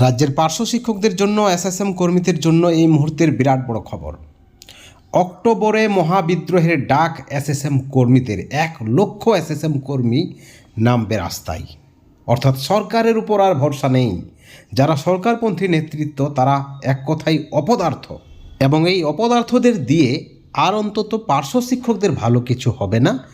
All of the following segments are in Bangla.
রাজ্যের পার্শ্ব শিক্ষকদের জন্য, এসএসএম কর্মীদের জন্য এই মুহূর্তের বিরাট বড় খবর। অক্টোবরে মহাবিদ্রোহের ডাক এসএসএম কর্মীদের, এক লক্ষ এসএসএম কর্মী নামবে রাস্তায়। অর্থাৎ সরকারের উপর আর ভরসা নেই। যারা সরকারপন্থী নেতৃত্ব, তারা এক কথাই অপদার্থ। এবং এই অপদার্থদের দিয়ে আর অন্তত পার্শ্ব শিক্ষকদের ভালো কিছু হবে না,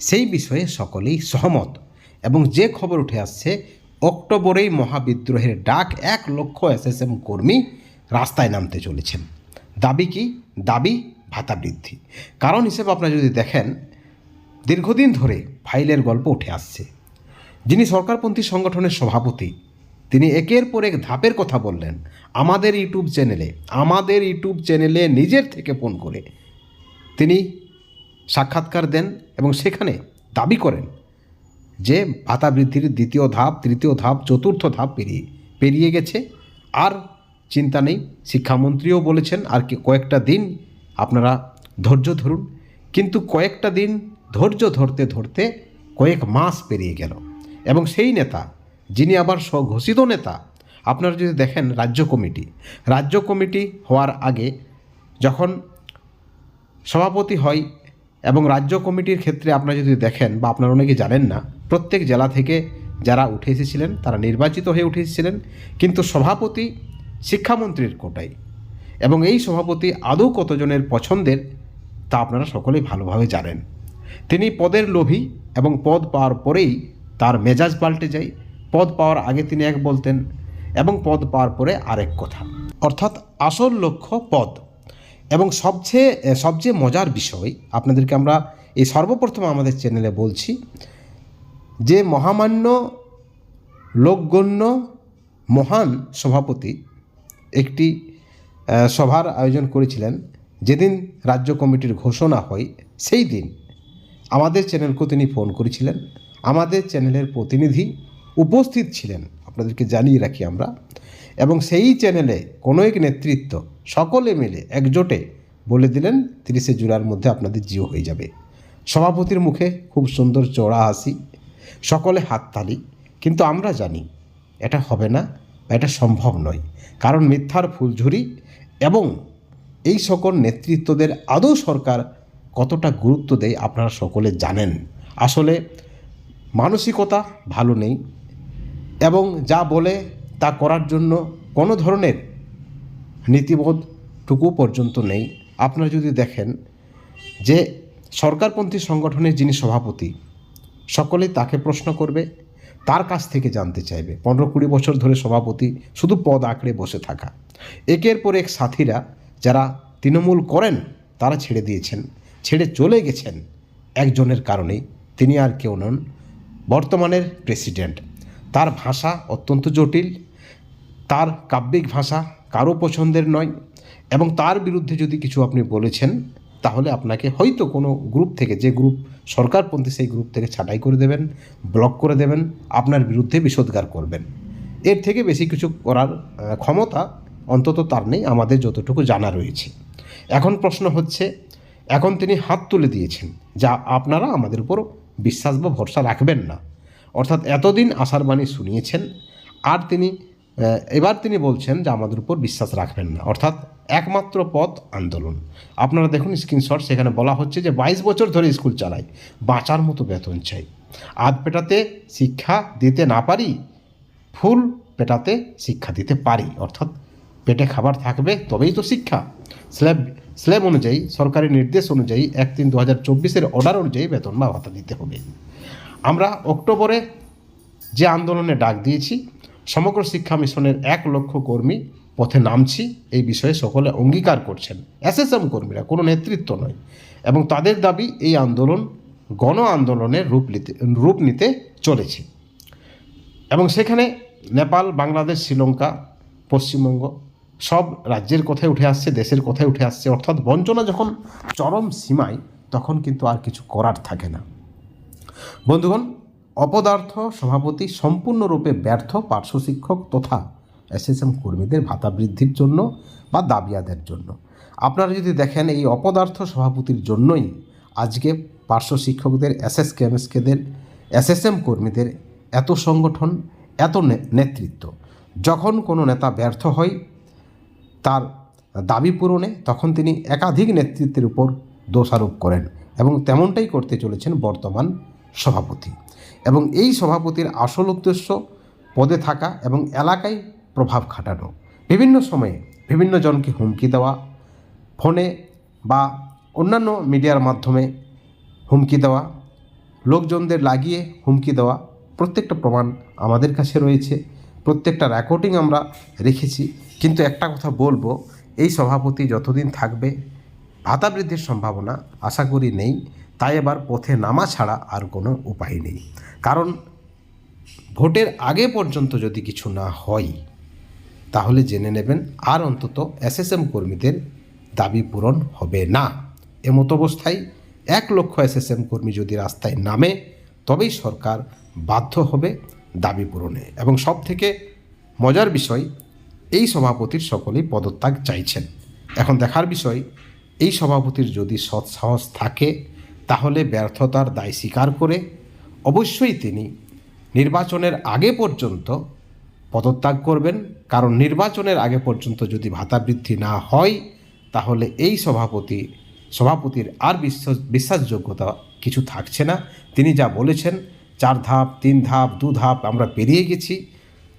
সেই বিষয়ে সকলেই সহমত। এবং যে খবর উঠে আসছে অক্টোবরেই মহাবিদ্রোহের ডাক এক লক্ষ এসএসএম কর্মী রাস্তায় নামতে চলেছেন। দাবি কি? দাবি ভাতা বৃদ্ধি। কারণ হিসেবে আপনারা যদি দেখেন, দীর্ঘদিন ধরে ফাইলের গল্প উঠে আসছে। যিনি সরকারপন্থী সংগঠনের সভাপতি, তিনি একের পর এক ধাপের কথা বললেন, আমাদের ইউটিউব চ্যানেলে, আমাদের ইউটিউব চ্যানেলে নিজের থেকে ফোন করে তিনি সাক্ষাৎকার দেন এবং সেখানে দাবি করেন যে ভাতা বৃদ্ধির দ্বিতীয় ধাপ, তৃতীয় ধাপ, চতুর্থ ধাপ পেরিয়ে পেরিয়ে গেছে। আর চিন্তা নেই, শিক্ষামন্ত্রীও বলেছেন, আর কি কয়েকটা দিন আপনারা ধৈর্য ধরুন। কিন্তু কয়েকটা দিন ধৈর্য ধরতে ধরতে কয়েক মাস পেরিয়ে গেল। এবং সেই নেতা, যিনি আবার স্বঘোষিত নেতা, আপনারা যদি দেখেন রাজ্য কমিটি রাজ্য কমিটি হওয়ার আগে যখন সভাপতি হয় এবং রাজ্য কমিটির ক্ষেত্রে আপনারা যদি দেখেন বা আপনারা অনেকে জানেন না প্রত্যেক জেলা থেকে যারা উঠে এসেছিলেন, তারা নির্বাচিত হয়ে উঠে এসেছিলেন। কিন্তু সভাপতি শিক্ষামন্ত্রীর কোটায়। এবং এই সভাপতি আদৌ কতজনের পছন্দের, তা আপনারা সকলেই ভালোভাবে জানেন। তিনি পদের লোভী এবং পদ পাওয়ার পরেই তার মেজাজ পাল্টে যায়। পদ পাওয়ার আগে তিনি এক বলতেন এবং পদ পাওয়ার পরে আরেক কথা। অর্থাৎ আসল লক্ষ্য পদ। এবং সবচেয়ে সবচেয়ে মজার বিষয় আপনাদেরকে আমরা এই সর্বপ্রথম আমাদের চ্যানেলে বলছি যে মহামান্য লোকগণ্য মহান সভাপতি একটি সভার আয়োজন করেছিলেন, যেদিন রাজ্য কমিটির ঘোষণা হয়, সেই দিন আমাদের চ্যানেলকেও তিনি ফোন করেছিলেন। আমাদের চ্যানেলের প্রতিনিধি উপস্থিত ছিলেন, আপনাদেরকে জানিয়ে রাখি আমরা। এবং সেই চ্যানেলে কোনো এক নেতৃত্ব সকলে মিলে একজোটে বলে দিলেন, তিরিশে জুলাইয়ের মধ্যে আপনাদের জিও হয়ে যাবে। সভাপতির মুখে খুব সুন্দর চড়া হাসি সকলে হাততালি, কিন্তু আমরা জানি এটা হবে না বা এটা সম্ভব নয়। কারণ মিথ্যার ফুলঝুরি এবং এই সকল নেতৃত্বদের আদৌ সরকার কতটা গুরুত্ব দেয় আপনারা সকলে জানেন। আসলে মানসিকতা ভালো নেই এবং যা বলে তা করার জন্য কোনো ধরনের নীতিবোধটুকু পর্যন্ত নেই। আপনারা যদি দেখেন যে সরকারপন্থী সংগঠনের যিনি সভাপতি সকলেই তাকে প্রশ্ন করবে, তার কাছ থেকে জানতে চাইবে। পনেরো কুড়ি বছর ধরে সভাপতি শুধু পদ আঁকড়ে বসে থাকা। একের পর এক সাথীরা যারা তৃণমূল করেন, তারা ছেড়ে দিয়েছেন, ছেড়ে চলে গেছেন একজনের কারণেই। তিনি আর কেউ নন, বর্তমানের প্রেসিডেন্ট। তার ভাষা অত্যন্ত জটিল, তার কাব্যিক ভাষা কারও পছন্দের নয় এবং তার বিরুদ্ধে যদি কিছু আপনি বলেছেন, তাহলে আপনাকে হয়তো কোনো গ্রুপ থেকে, যে গ্রুপ সরকারপন্থী সেই গ্রুপ থেকে ছাঁটাই করে দেবেন ব্লক করে দেবেন, আপনার বিরুদ্ধে বিষোদ্গার করবেন। এর থেকে বেশি কিছু করার ক্ষমতা অন্তত তার নেই, আমাদের যতটুকু জানা রয়েছে। এখন প্রশ্ন হচ্ছে, এখন তিনি হাত তুলে দিয়েছেন, যা আপনারা আমাদের উপর বিশ্বাস বা ভরসা রাখবেন না। অর্থাৎ এতদিন আশার বাণী শুনিয়েছেন, আর তিনি এবার তিনি বলছেন যে আমাদের উপর বিশ্বাস রাখবেন না। অর্থাৎ একমাত্র পথ আন্দোলন। আপনারা দেখুন স্ক্রিনশট সেখানে বলা হচ্ছে যে বাইশ বছর ধরে স্কুল চালাই, বাঁচার মতো বেতন চাই। আধ পেটাতে শিক্ষা দিতে না পারি, ফুল পেটাতে শিক্ষা দিতে পারি। অর্থাৎ পেটে খাবার থাকবে, তবেই তো শিক্ষা। স্ল্যাব স্ল্যাব অনুযায়ী, সরকারি নির্দেশ অনুযায়ী এক তিন দু হাজার চব্বিশের অর্ডার অনুযায়ী বেতন বা ভাতা দিতে হবে। আমরা অক্টোবরে যে আন্দোলনে ডাক দিয়েছি সমগ্র শিক্ষা মিশনের এক লক্ষ কর্মী পথে নামছি। এই বিষয়ে সকলে অঙ্গীকার করছেন। এসএসএম কর্মীরা, কোনো নেতৃত্ব নয়। এবং তাদের দাবি, এই আন্দোলন গণ আন্দোলনের রূপ নিতে রূপ নিতে চলেছে। এবং সেখানে নেপাল, বাংলাদেশ, শ্রীলঙ্কা, পশ্চিমবঙ্গ সব রাজ্যের কথায় উঠে আসছে, দেশের কথায় উঠে আসছে। অর্থাৎ বঞ্চনা যখন চরম সীমায়, তখন কিন্তু আর কিছু করার থাকে না। বন্ধুগণ অপদার্থ সভাপতি সম্পূর্ণরূপে ব্যর্থ পার্শ্ব শিক্ষক তথা এসএসএম কর্মীদের ভাতা বৃদ্ধির জন্য বা দাবি আদায়ের জন্য। আপনারা যদি দেখেন এই অপদার্থ সভাপতির জন্যই আজকে পার্শ্ব শিক্ষকদের, এসএস কেমএসকেদের এসএসএম কর্মীদের এত সংগঠন, এত নেতৃত্ব। যখন কোনো নেতা ব্যর্থ হয়, তার দাবি পূরণে তখন তিনি একাধিক নেতৃত্বের উপর দোষারোপ করেন এবং তেমনটাই করতে চলেছেন বর্তমান সভাপতি। এবং এই সভাপতির আসল উদ্দেশ্য পদে থাকা এবং এলাকায় প্রভাব খাটানো। বিভিন্ন সময়ে বিভিন্ন জনকে হুমকি দেওয়া, ফোনে বা অন্যান্য মিডিয়ার মাধ্যমে হুমকি দেওয়া, লোকজনদের লাগিয়ে হুমকি দেওয়া প্রত্যেকটা প্রমাণ আমাদের কাছে রয়েছে, প্রত্যেকটা রেকর্ডিং আমরা রেখেছি। কিন্তু একটা কথা বলব, এই সভাপতি যতদিন থাকবে, ভাতা বৃদ্ধির সম্ভাবনা আশা করি নেই। তাই এবার পথে নামা ছাড়া আর কোনো উপায় নেই। কারণ ভোটের আগে পর্যন্ত যদি কিছু না হয়, তাহলে জেনে নেবেন আর অন্তত এসএসএম কর্মীদের দাবি পূরণ হবে না। এমতো অবস্থায় এক লক্ষ এসএসএম কর্মী যদি রাস্তায় নামে, তবেই সরকার বাধ্য হবে দাবি পূরণে। এবং সব থেকে মজার বিষয়, এই সভাপতির সকলেই পদত্যাগ চাইছেন। এখন দেখার বিষয়, এই সভাপতির যদি সৎ সাহস থাকে তাহলে ব্যর্থতার দায় স্বীকার করে অবশ্যই তিনি নির্বাচনের আগে পর্যন্ত পদত্যাগ করবেন। কারণ নির্বাচনের আগে পর্যন্ত যদি ভাতা বৃদ্ধি না হয়, তাহলে এই সভাপতি, সভাপতির আর বিশ্বাস, বিশ্বাসযোগ্যতা কিছু থাকছে না। তিনি যা বলেছেন, চার ধাপ, তিন ধাপ, দু ধাপ আমরা পেরিয়ে গেছি।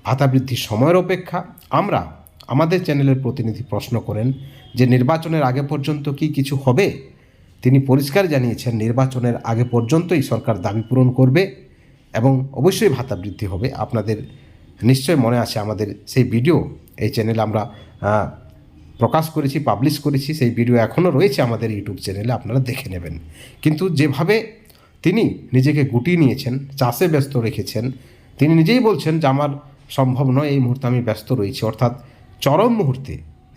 ভাতা বৃদ্ধির সময়ের অপেক্ষা। আমরা আমাদের চ্যানেলের প্রতিনিধি প্রশ্ন করেন যে নির্বাচনের আগে পর্যন্ত কি কিছু হবে? তিনি পরিষ্কার জানিয়েছেন, নির্বাচনের আগে পর্যন্তই সরকার দাবি পূরণ করবে এবং অবশ্যই ভাতা বৃদ্ধি হবে। আপনাদের নিশ্চয় মনে আছে আমাদের সেই ভিডিও, এই চ্যানেলে আমরা প্রকাশ করেছি, পাবলিশ করেছি, সেই ভিডিও এখনও রয়েছে আমাদের ইউটিউব চ্যানেলে, আপনারা দেখে নেবেন। কিন্তু যেভাবে তিনি নিজেকে গুটিয়ে নিয়েছেন, চাষে ব্যস্ত রেখেছেন, তিনি নিজেই বলছেন যে আমার সম্ভব নয়, এই মুহূর্তে আমি ব্যস্ত রয়েছি। অর্থাৎ চরম মুহূর্তে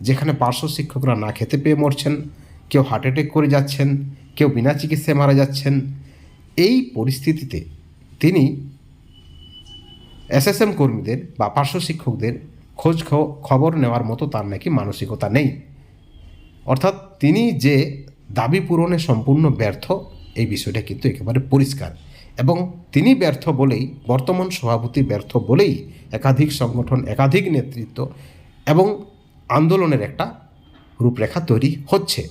যেখানে পার্শ্ব শিক্ষকরা না খেতে পেয়ে মরছেন কেউ হার্ট অ্যাটাক করে যাচ্ছেন, কেউ বিনা চিকিৎসায় মারা যাচ্ছেন, এই পরিস্থিতিতে তিনি এসএসএম কর্মীদের বা পার্শ্ব শিক্ষকদের খোঁজ খবর নেওয়ার মতো তার নাকি মানসিকতা নেই। অর্থাৎ তিনি যে দাবি পূরণে সম্পূর্ণ ব্যর্থ, এই বিষয়টা কিন্তু একেবারে পরিষ্কার। এবং তিনি ব্যর্থ বলেই, বর্তমান সভাপতি ব্যর্থ বলেই একাধিক সংগঠন, একাধিক নেতৃত্ব এবং আন্দোলনের একটা রূপরেখা তৈরি হচ্ছে।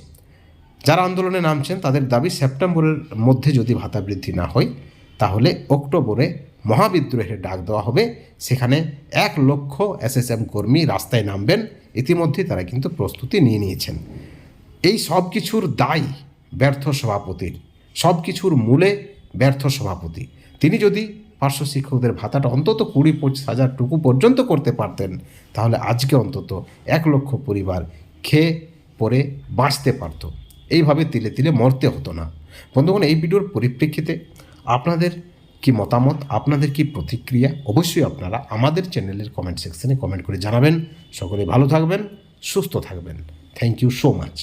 যারা আন্দোলনে নামছেন, তাদের দাবি সেপ্টেম্বরের মধ্যে যদি ভাতা বৃদ্ধি না হয়, তাহলে অক্টোবরে মহাবিদ্রোহের ডাক দেওয়া হবে। সেখানে এক লক্ষ এসএসএম কর্মী রাস্তায় নামবেন। ইতিমধ্যেই তারা কিন্তু প্রস্তুতি নিয়ে নিয়েছেন। এই সব কিছুর দায় ব্যর্থ সভাপতির, সব কিছুর মূলে ব্যর্থ সভাপতি। তিনি যদি পার্শ্ব শিক্ষকদের ভাতাটা অন্তত কুড়ি, পঁচিশ হাজার টুকু পর্যন্ত করতে পারতেন, তাহলে আজকে অন্তত এক লক্ষ পরিবার খেয়ে পরে বাঁচতে পারতো। এইভাবে তিলে তিলে মরতে হতো না। বন্ধুগণ, এই ভিডিওর পরিপ্রেক্ষিতে আপনাদের কি মতামত, আপনাদের কি প্রতিক্রিয়া, অবশ্যই আপনারা আমাদের চ্যানেলের কমেন্ট সেকশনে কমেন্ট করে জানাবেন। সকলে ভালো থাকবেন, সুস্থ থাকবেন। Thank you so much